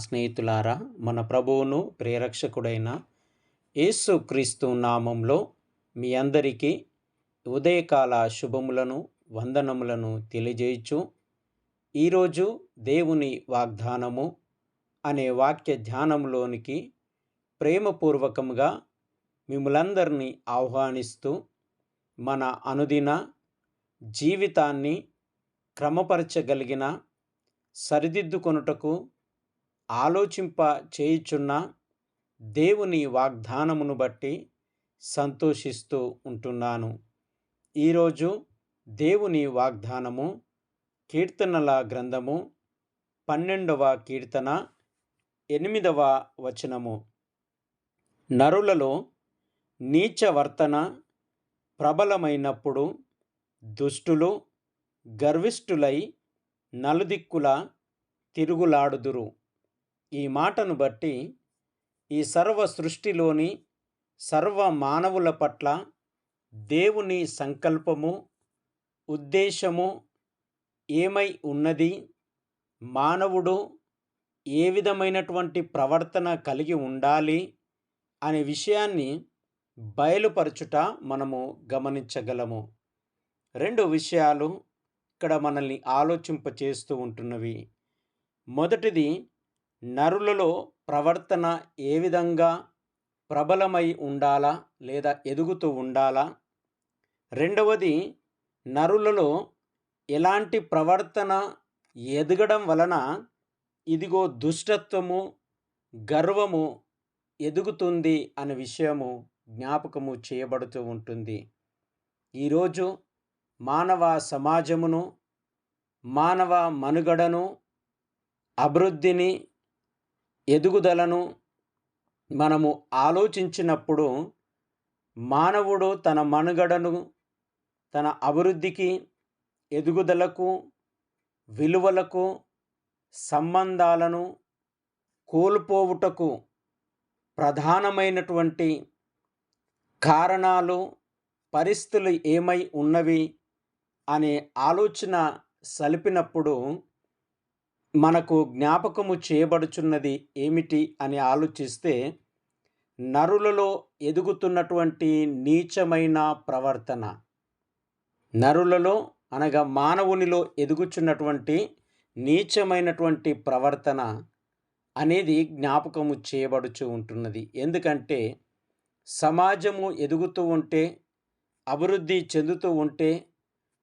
స్నేహితులారా మన ప్రభువును ప్రేరక్షకుడైన యేసు క్రీస్తు నామంలో మీ అందరికీ ఉదయకాల శుభములను వందనములను తెలియజేయచ్చు ఈరోజు దేవుని వాగ్దానము అనే వాక్య ధ్యానంలోనికి ప్రేమపూర్వకంగా మిమ్మలందరినీ ఆహ్వానిస్తూ మన అనుదిన జీవితాన్ని క్రమపరచగలిగిన సరిదిద్దుకొనుటకు ఆలోచింప చేయుచున్న దేవుని వాగ్దానమును బట్టి సంతోషిస్తూ ఉంటున్నాను. ఈరోజు దేవుని వాగ్దానము కీర్తనల గ్రంథము పన్నెండవ కీర్తన ఎనిమిదవ వచనము. నరులలో నీచవర్తన ప్రబలమైనప్పుడు దుష్టులు గర్విష్ఠులై నలుదిక్కుల తిరుగులాడుదురు. ఈ మాటను బట్టి ఈ సర్వ సృష్టిలోని సర్వ మానవుల పట్ల దేవుని సంకల్పము ఉద్దేశము ఏమై ఉన్నది? మానవుడు ఏ విధమైనటువంటి ప్రవర్తన కలిగి ఉండాలి? అనే విషయాన్ని బయలుపరచుట మనము గమనించగలము. రెండు విషయాలు ఇక్కడ మనల్ని ఆలోచింపచేస్తూ ఉంటున్నవి. మొదటిది నరులలో ప్రవర్తన ఏ విధంగా ప్రబలమై ఉండాలా లేదా ఎదుగుతూ ఉండాలా? రెండవది నరులలో ఎలాంటి ప్రవర్తన ఎదగడం వలన ఇదిగో దుష్టత్వము గర్వము ఎదుగుతుంది అనే విషయము జ్ఞాపకము చేయబడుతూ ఉంటుంది. ఈరోజు మానవ సమాజమును మానవ మనుగడను అభివృద్ధిని ఎదుగుదలను మనము ఆలోచించినప్పుడు మానవుడు తన మనుగడను తన అభివృద్ధికి ఎదుగుదలకు విలువలకు సంబంధాలను కోల్పోవుటకు ప్రధానమైనటువంటి కారణాలు పరిస్థితులు ఏమై ఉన్నవి అనే ఆలోచన సలిపినప్పుడు మనకు జ్ఞాపకము చేయబడుచున్నది ఏమిటి అని ఆలోచిస్తే నరులలో ఎదుగుతున్నటువంటి నీచమైన ప్రవర్తన. నరులలో అనగా మానవునిలో ఎదుగుచున్నటువంటి నీచమైనటువంటి ప్రవర్తన అనేది జ్ఞాపకము చేయబడుచు ఉంటున్నది. ఎందుకంటే సమాజము ఎదుగుతూ ఉంటే అభివృద్ధి చెందుతూ ఉంటే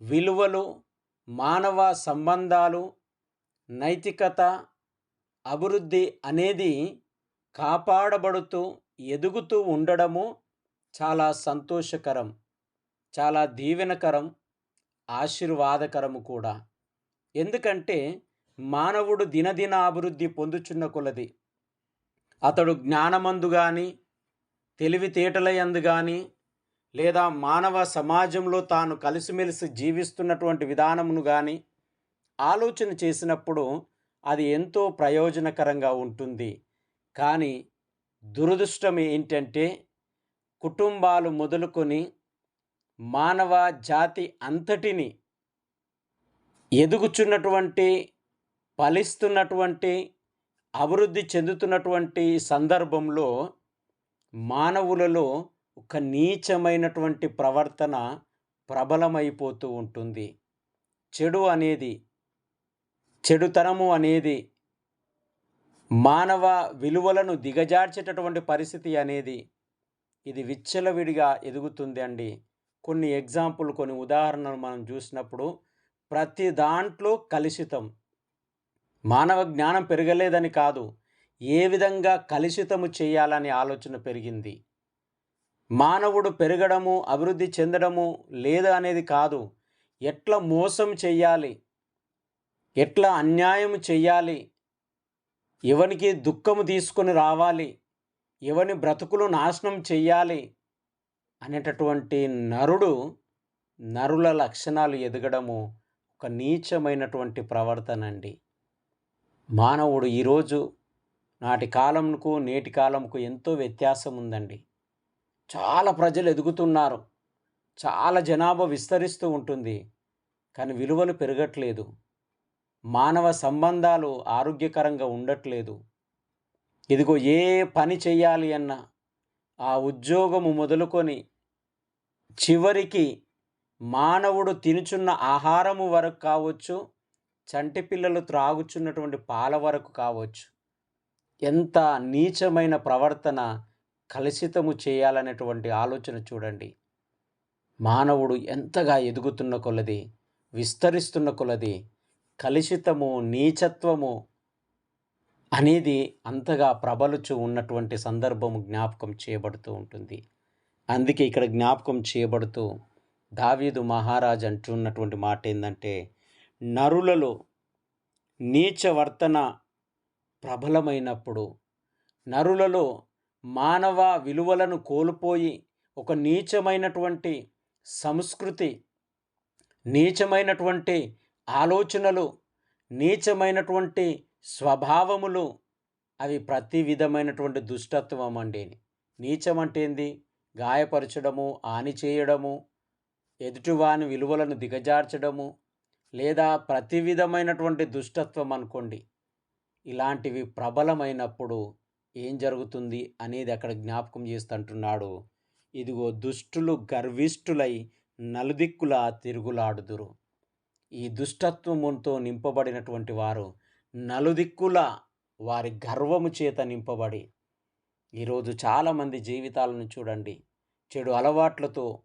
విలువలు మానవ సంబంధాలు నైతికత అభివృద్ధి అనేది కాపాడబడుతూ ఎదుగుతూ ఉండడము చాలా సంతోషకరం చాలా దీవెనకరం ఆశీర్వాదకరము కూడా. ఎందుకంటే మానవుడు దినదిన అభివృద్ధి పొందుచున్న కొలది. అతడు జ్ఞానమందు కానీ తెలివితేటలయందు కానీ లేదా మానవ సమాజంలో తాను కలిసిమెలిసి జీవిస్తున్నటువంటి విధానమును కానీ ఆలోచన చేసినప్పుడు అది ఎంతో ప్రయోజనకరంగా ఉంటుంది. కానీ దురదృష్టం ఏంటంటే కుటుంబాలు మొదలుకొని మానవ జాతి అంతటిని ఎదుగుచున్నటువంటి ఫలిస్తున్నటువంటి అభివృద్ధి చెందుతున్నటువంటి సందర్భంలో మానవులలో ఒక నీచమైనటువంటి ప్రవర్తన ప్రబలమైపోతూ ఉంటుంది. చెడు అనేది చెడుతనము అనేది మానవ విలువలను దిగజార్చేటటువంటి పరిస్థితి అనేది ఇది విచ్చలవిడిగా ఎదుగుతుంది అండి. కొన్ని ఎగ్జాంపుల్ కొన్ని ఉదాహరణలు మనం చూసినప్పుడు ప్రతి దాంట్లో కలుషితం. మానవ జ్ఞానం పెరగలేదని కాదు ఏ విధంగా కలుషితము చేయాలనే ఆలోచన పెరిగింది. మానవుడు పెరగడము అభివృద్ధి చెందడము లేదా అనేది కాదు ఎట్లా మోసం చేయాలి ఎట్లా అన్యాయం చెయ్యాలి? ఎవనికి దుఃఖము తీసుకొని రావాలి? ఎవని బ్రతుకులు నాశనం చెయ్యాలి? అనేటటువంటి నరుడు నరుల లక్షణాలు ఎదగడము ఒక నీచమైనటువంటి ప్రవర్తన అండి మానవుడు ఈరోజు నాటి కాలంకు నేటి కాలంకు ఎంతో వ్యత్యాసం ఉందండి. చాలా ప్రజలు ఎదుగుతున్నారు. చాలా జనాభా విస్తరిస్తూ ఉంటుంది. కానీ విలువలు పెరగట్లేదు. మానవ సంబంధాలు ఆరోగ్యకరంగా ఉండట్లేదు. ఇదిగో ఏ పని చేయాలి అన్నా ఆ ఉద్యోగము మొదలుకొని చివరికి మానవుడు తినుచున్న ఆహారము వరకు కావచ్చు చంటి పిల్లలు త్రాగుచున్నటువంటి పాల వరకు కావచ్చు ఎంత నీచమైన ప్రవర్తన కలుషితము చేయాలనేటువంటి ఆలోచన చూడండి. మానవుడు ఎంతగా ఎదుగుతున్న కొలది విస్తరిస్తున్న కొలది కలుషితము నీచత్వము అనేది అంతగా ప్రబలుచు ఉన్నటువంటి సందర్భము జ్ఞాపకం చేయబడుతూ ఉంటుంది. అందుకే ఇక్కడ జ్ఞాపకం చేయబడుతూ దావీదు మహారాజ్ అంటున్నటువంటి మాట ఏంటంటే నరులలో నీచవర్తన ప్రబలమైనప్పుడు నరులలో మానవ విలువలను కోల్పోయి ఒక నీచమైనటువంటి సంస్కృతి నీచమైనటువంటి ఆలోచనలు నీచమైనటువంటి స్వభావములు అవి ప్రతి విధమైనటువంటి దుష్టత్వం అండి నీచం అంటే ఏంది? గాయపరచడము హాని చేయడము ఎదుటివాని విలువలను దిగజార్చడము లేదా ప్రతి విధమైనటువంటి దుష్టత్వం అనుకోండి. ఇలాంటివి ప్రబలమైనప్పుడు ఏం జరుగుతుంది అనేది అక్కడ జ్ఞాపకం చేస్తుంటున్నాడు. ఇదిగో దుష్టులు గర్విష్ఠులై నలుదిక్కులా తిరుగులాడుదురు. ఈ దుష్టత్వముతో నింపబడినటువంటి వారు నలుదిక్కుల వారి గర్వము చేత నింపబడి ఈరోజు చాలామంది జీవితాలను చూడండి చెడు అలవాట్లతో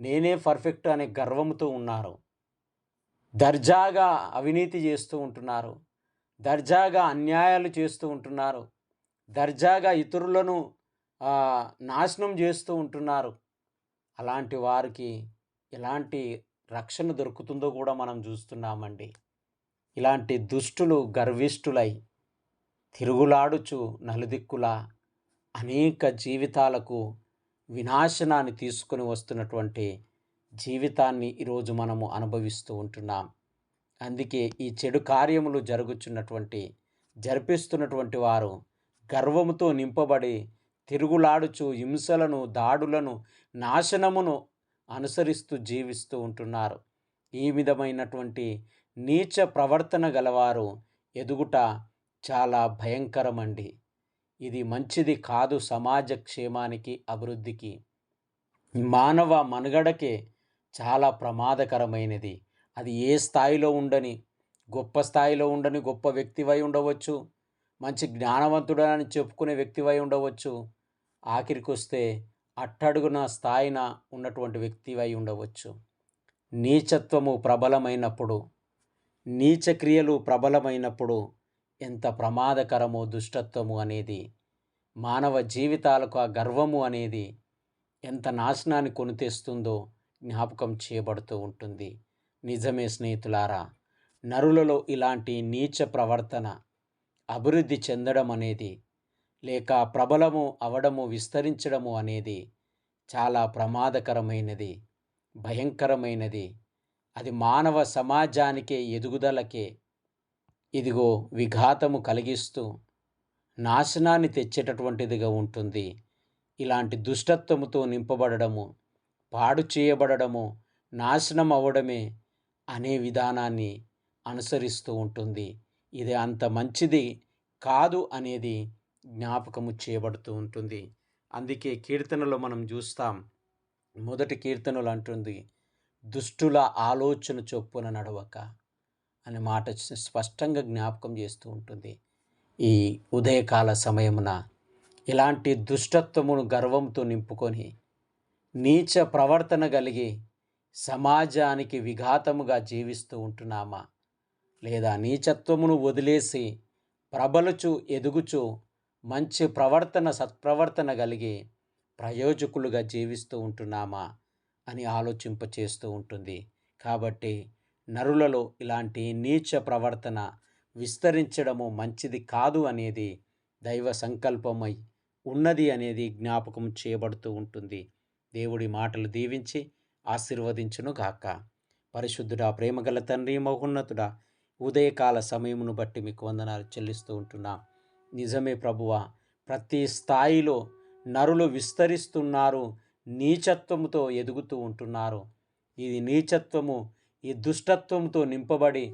నేనే పర్ఫెక్ట్ అనే గర్వంతో ఉన్నారు. దర్జాగా అవినీతి చేస్తూ ఉంటున్నారు. దర్జాగా అన్యాయాలు చేస్తూ ఉంటున్నారు. దర్జాగా ఇతరులను నాశనం చేస్తూ ఉంటున్నారు. అలాంటి వారికి ఎలాంటి రక్షణ దొరుకుతుందో కూడా మనం చూస్తున్నామండి. ఇలాంటి దుష్టులు గర్విష్ఠులై తిరుగులాడుచు నలుదిక్కుల అనేక జీవితాలకు వినాశనాన్ని తీసుకొని వస్తున్నటువంటి జీవితాన్ని ఈరోజు మనము అనుభవిస్తూ ఉంటున్నాం. అందుకే ఈ చెడు కార్యములు జరుగుచున్నటువంటి జరిపిస్తున్నటువంటి వారు గర్వముతో నింపబడి తిరుగులాడుచు హింసలను దాడులను నాశనమును అనుసరిస్తూ జీవిస్తూ ఉంటున్నారు. ఈ విధమైనటువంటి నీచ ప్రవర్తన గలవారు ఎదుగుట చాలా భయంకరమండి. ఇది మంచిది కాదు సమాజ క్షేమానికి అభివృద్ధికి. మానవ మనుగడకే చాలా ప్రమాదకరమైనది. అది ఏ స్థాయిలో ఉండని గొప్ప స్థాయిలో ఉండని గొప్ప వ్యక్తివై ఉండవచ్చు మంచి జ్ఞానవంతుడని చెప్పుకునే వ్యక్తివై ఉండవచ్చు. ఆఖరికొస్తే అట్టడుగున స్థాయిన ఉన్నటువంటి వ్యక్తివై ఉండవచ్చు. నీచత్వము ప్రబలమైనప్పుడు నీచక్రియలు ప్రబలమైనప్పుడు ఎంత ప్రమాదకరమో దుష్టత్వము అనేది మానవ జీవితాలకు ఆ గర్వము అనేది ఎంత నాశనాన్ని కొనితెస్తుందో జ్ఞాపకం చేయబడుతూ ఉంటుంది. నిజమే స్నేహితులారా నరులలో ఇలాంటి నీచ ప్రవర్తన అభివృద్ధి చెందడం అనేది లేక ప్రబలము అవడము విస్తరించడము అనేది చాలా ప్రమాదకరమైనది భయంకరమైనది. అది మానవ సమాజానికే ఎదుగుదలకే ఇదిగో విఘాతము కలిగిస్తూ నాశనాన్ని తెచ్చేటటువంటిదిగా ఉంటుంది. ఇలాంటి దుష్టత్వముతో నింపబడము పాడు చేయబడము నాశనం అవ్వడమే అనే విధానాన్ని అనుసరిస్తూ ఉంటుంది. ఇది అంత మంచిది కాదు అనేది జ్ఞాపకము చేయబడుతూ ఉంటుంది. అందుకే కీర్తనలో మనం చూస్తాం మొదటి కీర్తనలు అంటుంది దుష్టుల ఆలోచన చొప్పున నడవక అనే మాట స్పష్టంగా జ్ఞాపకం చేస్తూ ఉంటుంది. ఈ ఉదయకాల సమయమున ఇలాంటి దుష్టత్వమును గర్వంతో నింపుకొని నీచ ప్రవర్తన కలిగి సమాజానికి విఘాతముగా జీవిస్తూ ఉంటున్నామా? లేదా నీచత్వమును వదిలేసి ప్రబలుచు ఎదుగుచు మంచి ప్రవర్తన సత్ప్రవర్తన కలిగి ప్రయోజకులుగా జీవిస్తూ ఉంటున్నామా అని ఆలోచింప చేస్తూ ఉంటుంది. కాబట్టి నరులలో ఇలాంటి నీచ ప్రవర్తన విస్తరించడము మంచిది కాదు అనేది దైవ సంకల్పమై ఉన్నది అనేది జ్ఞాపకం చేయబడుతూ ఉంటుంది. దేవుడి మాటలు దీవించి ఆశీర్వదించును గాక. పరిశుద్ధుడా ప్రేమగల తండ్రి మహోన్నతుడా ఉదయకాల సమయమును బట్టి మీకు వందనాలు చెల్లిస్తూ ఉంటున్నాం. నిజమే ప్రభువ. ప్రతి స్థాయిలో నరులు విస్తరిస్తున్నారు నీచత్వముతో ఎదుగుతూ ఉంటున్నారు. ఇది నీచత్వము ఈ దుష్టత్వంతో నింపబడి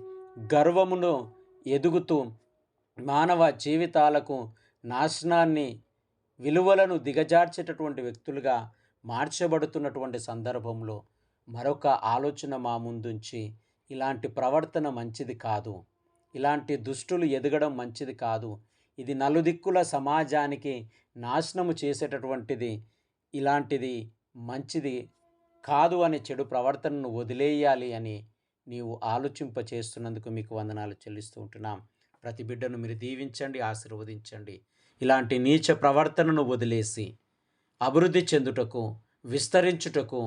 గర్వమును ఎదుగుతూ మానవ జీవితాలకు నాశనాన్ని విలువలను దిగజార్చేటటువంటి వ్యక్తులుగా మార్చబడుతున్నటువంటి సందర్భంలో మరొక ఆలోచన మా ముందుంచి ఇలాంటి ప్రవర్తన మంచిది కాదు. ఇలాంటి దుష్టులు ఎదగడం మంచిది కాదు. ఇది నలుదిక్కుల సమాజానికి నాశనము చేసేటటువంటిది ఇలాంటిది మంచిది కాదు అనే చెడు ప్రవర్తనను వదిలేయాలి అని నీవు ఆలోచింప చేస్తున్నందుకు మీకు వందనాలు చెల్లిస్తూ ఉంటున్నాం. ప్రతి బిడ్డను మీరు దీవించండి ఆశీర్వదించండి. ఇలాంటి నీచ ప్రవర్తనను వదిలేసి అభివృద్ధి చెందుటకు విస్తరించుటకు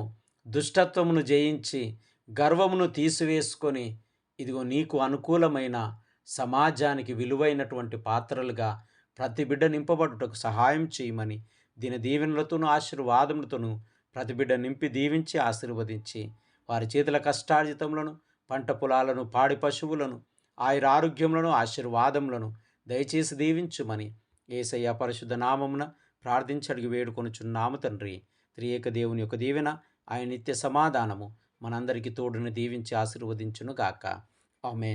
దుష్టత్వమును జయించి గర్వమును తీసివేసుకొని ఇదిగో నీకు అనుకూలమైన సమాజానికి విలువైనటువంటి పాత్రలుగా ప్రతి బిడ్డ నింపబడుటకు సహాయం చేయమని దీని దీవెనలతోనూ ఆశీర్వాదములతోనూ ప్రతి బిడ్డ నింపి దీవించి ఆశీర్వదించి వారి చేతుల కష్టార్జితములను పంట పొలాలను పాడి పశువులను ఆయుర ఆరోగ్యములను ఆశీర్వాదములను దయచేసి దీవించుమని ఏసయ్య పరిశుద్ధ నామమున ప్రార్థించడిగి వేడుకొనుచున్నాము తండ్రి. త్రియేక దేవుని యొక్క దీవెన ఆయన నిత్య సమాధానము మనందరికీ తోడుని దీవించి ఆశీర్వదించును గాక ఆమె